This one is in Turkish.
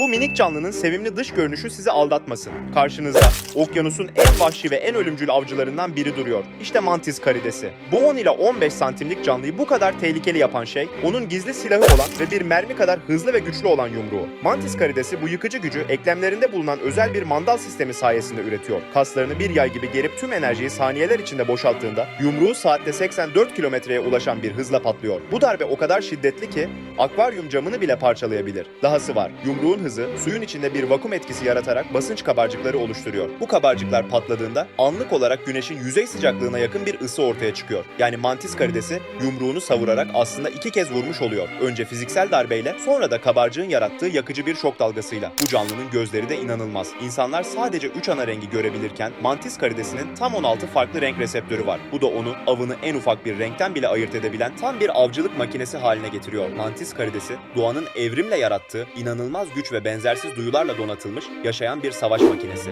Bu minik canlının sevimli dış görünüşü sizi aldatmasın. Karşınızda okyanusun en vahşi ve en ölümcül avcılarından biri duruyor. İşte mantis karidesi. Bu 10 ila 15 santimlik canlıyı bu kadar tehlikeli yapan şey onun gizli silahı olan ve bir mermi kadar hızlı ve güçlü olan yumruğu. Mantis karidesi bu yıkıcı gücü eklemlerinde bulunan özel bir mandal sistemi sayesinde üretiyor. Kaslarını bir yay gibi gerip tüm enerjiyi saniyeler içinde boşalttığında yumruğu saatte 84 kilometreye ulaşan bir hızla patlıyor. Bu darbe o kadar şiddetli ki akvaryum camını bile parçalayabilir. Dahası var. Yumruğun hızı suyun içinde bir vakum etkisi yaratarak basınç kabarcıkları oluşturuyor. Bu kabarcıklar patladığında anlık olarak güneşin yüzey sıcaklığına yakın bir ısı ortaya çıkıyor. Yani mantis karidesi yumruğunu savurarak aslında iki kez vurmuş oluyor. Önce fiziksel darbeyle sonra da kabarcığın yarattığı yakıcı bir şok dalgasıyla. Bu canlının gözleri de inanılmaz. İnsanlar sadece 3 ana rengi görebilirken mantis karidesinin tam 16 farklı renk reseptörü var. Bu da onu avını en ufak bir renkten bile ayırt edebilen tam bir avcılık makinesi haline getiriyor. Mantis karidesi doğanın evrimle yarattığı inanılmaz güç ve benzersiz duyularla donatılmış yaşayan bir savaş makinesi.